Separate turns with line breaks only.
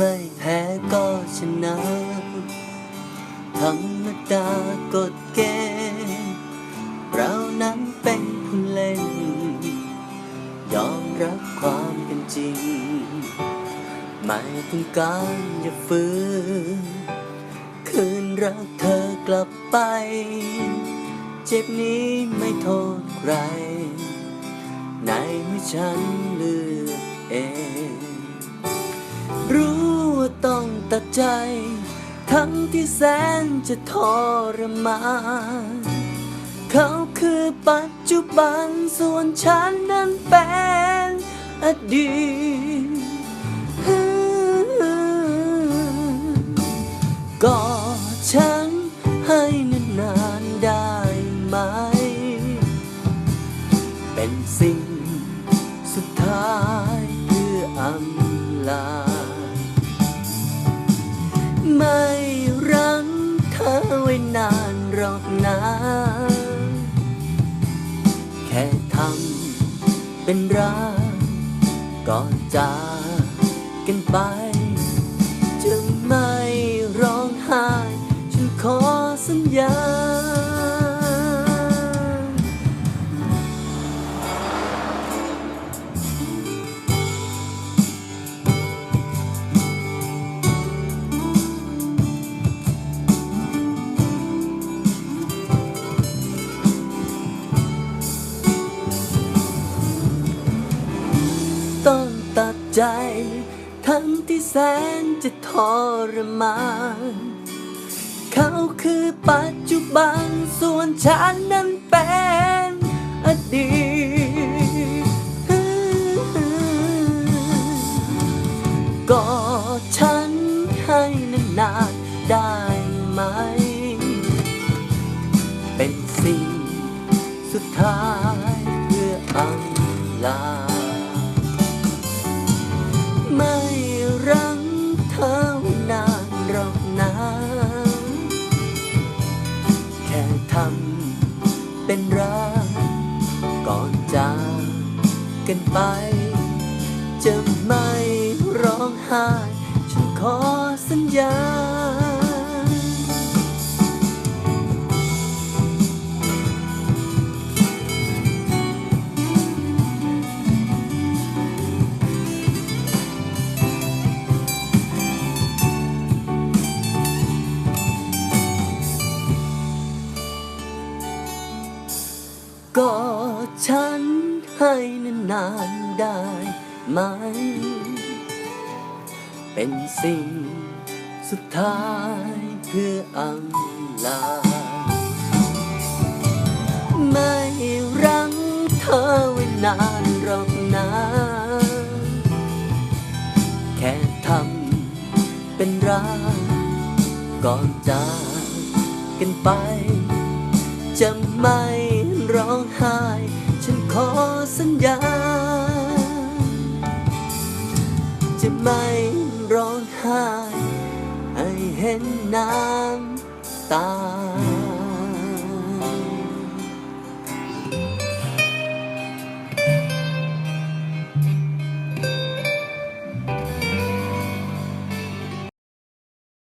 ไม่แพ้ก็ชนะ ธรรมดากฎเกณฑ์เรานั้นเป็นผู้เล่น ยอมรับความเป็นจริง ไม่ต้องการอย่าฝืนคืนรักเธอกลับไป เจ็บนี้ไม่โทษใคร ในเมื่อฉันเลือกเองรู้ ตัดใจ ทั้งที่แสนจะทรมานเขาคือปัจจุบันส่วนฉันนั้นเป็นอดีตกอดฉันให้นานๆได้ไหม เป็นสิ่งสุดท้ายเพื่ออำลา ไม่รังเธอไว้นานหรอกนะแค่ทำเป็นรักก่อนจากกันไป ต้องตัดใจ ทั้งที่แสนจะทรมานเขาคือปัจจุบันส่วนฉันนั้นเป็นอดีตกอดฉันให้นานๆได้ไหม เป็นสิ่งสุดท้ายเพื่ออำลา เป็นรักก่อนจากกันไป จะไม่ร้องไห้ ฉันขอสัญญา ให้นานๆได้ไหม เป็นสิ่งสุดท้ายเพื่ออำลา ไม่รังเธอไว้นานหรอกนะ แค่ทำเป็นรักก่อนจากกันไป จะไม่ร้องไห้ ขอสัญญา จะไม่ร้องไห้ให้เห็นน้ำตา